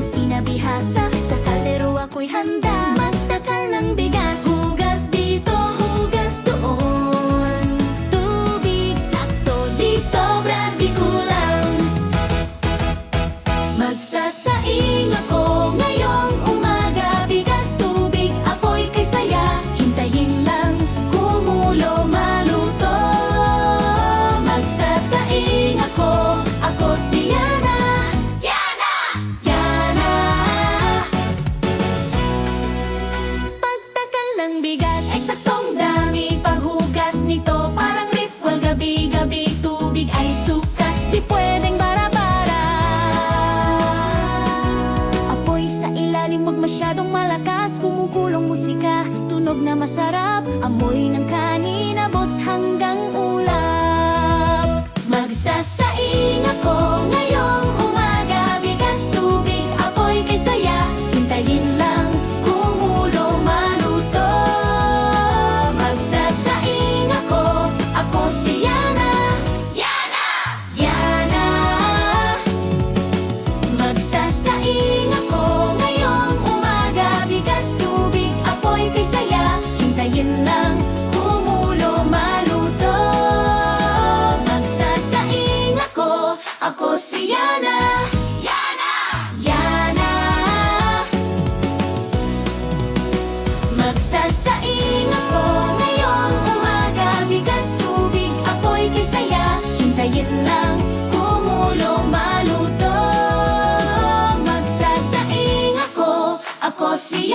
sinabihasa Sa kaldero ako'y handa. Magtakal ng bigas ng bigas. Ay saktong dami Paghugas nito. Parang ritual Gabi-gabi tubig ay sukat. Di pwedeng bara-bara. Apoy sa ilalim wag masyadong malakas. Kumukulong musika, tunog na masarap. Amoy ng kanin abot hanggang ulap Hintayin lang kumulo maluto. Magsasaing ako, ako si Yana. Yana! Yana! Magsasaing ako. Ngayong umaga Bigas, tubig, apoy kay saya Hintayin lang kumulo maluto. Magsasaing ako, ako si